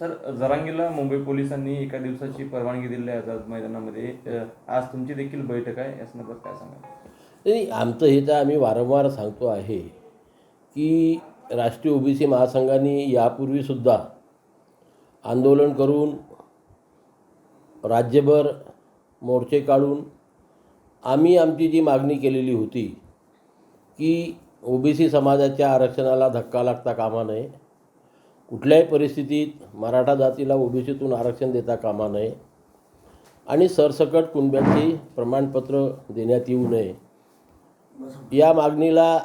Sir जरांगीला Mumbai पोलिसांनी एका दिवसाची परवानगी दिली आहे आझाद मैदानामध्ये. आज तुमची देखील बैठक आहे या काय सांगा नाही आमचं हे तर आम्ही वारंवार सांगतो आहे की राष्ट्रीय ओबीसी महासंघाने यापूर्वीसुद्धा आंदोलन करून राज्यभर मोर्चे काढून आम्ही आमची जी मागणी केलेली होती की ओबीसी समाजाच्या आरक्षणाला धक्का लागता कामा नये कुठल्याही परिस्थितीत मराठा जातीला ओबीसीतून आरक्षण देता कामा नये आणि सरसकट कुणब्यांची प्रमाणपत्र देण्यात येऊ नये. या मागणीला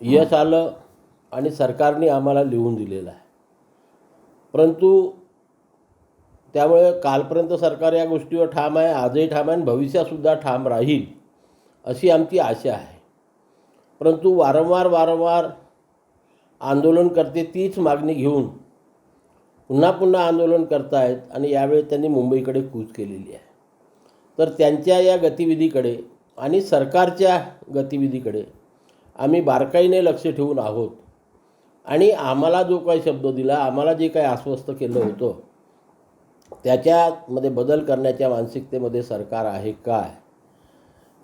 यश आलं आणि सरकारने आम्हाला लिहून दिलेलं आहे. परंतु त्यामुळे कालपर्यंत सरकार या गोष्टीवर ठाम आहे आजही ठाम आहे आणि भविष्यातसुद्धा ठाम राहील अशी आमची आशा आहे. परंतु वारंवार वारंवार आंदोलनकर्ते तीच मागणी घेऊन पुन्हा पुन्हा आंदोलन करतायत आणि यावेळी त्यांनी मुंबईकडे कूच केलेली आहे. तर त्यांच्या या गतिविधीकडे आणि सरकारच्या गतिविधीकडे आम्ही बारकाईने लक्ष ठेवून आहोत. आणि आम्हाला जो काही शब्द दिला आम्हाला जे काही आश्वस्त केलं होतं त्याच्यामध्ये बदल करण्याच्या मानसिकतेमध्ये सरकार आहे काय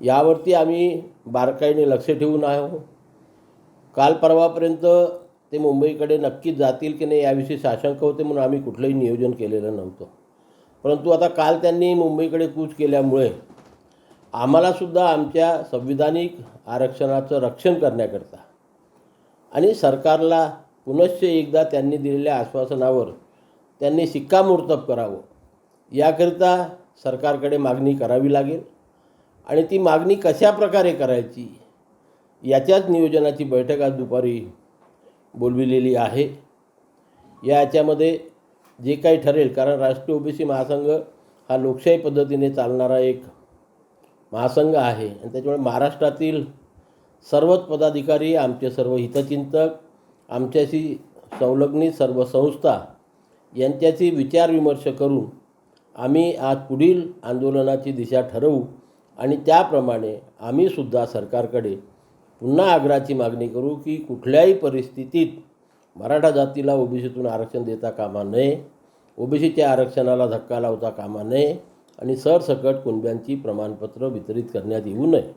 यावरती आम्ही बारकाईने लक्ष ठेवून आहो काल परवापर्यंत ते मुंबईकडे नक्कीच जातील की नाही याविषयी साशंक होते म्हणून आम्ही कुठलंही नियोजन केलेलं नव्हतं. परंतु आता काल त्यांनी मुंबईकडे कूच केल्यामुळे आम्हालासुद्धा आमच्या संविधानिक आरक्षणाचं रक्षण करण्याकरता आणि सरकारला पुनश्च एकदा त्यांनी दिलेल्या आश्वासनावर त्यांनी शिक्कामोर्तब करावं याकरिता सरकारकडे मागणी करावी लागेल. आणि ती मागणी कशा प्रकारे करायची याच्याच नियोजनाची बैठक आज दुपारी बोलविलेली आहे. या याच्यामध्ये जे काही ठरेल कारण राष्ट्रीय ओबीसी महासंघ हा लोकशाही पद्धतीने चालणारा एक महासंघ आहे. आणि त्याच्यामुळे महाराष्ट्रातील सर्वच पदाधिकारी आमचे सर्व हितचिंतक आमच्याशी संलग्नित सर्व संस्था यांच्याशी विचारविमर्श करून आम्ही आज पुढील आंदोलनाची दिशा ठरवू आणि त्याप्रमाणे आम्हीसुद्धा सरकारकडे पुन्हा आग्रहाची मागणी करू की कुठल्याही परिस्थितीत मराठा जातीला ओबीसीतून आरक्षण देता कामा नये ओबीसीच्या आरक्षणाला धक्का लावता कामा नये आणि सरसकट कुणब्यांची प्रमाणपत्र वितरित करण्यात येऊ नये.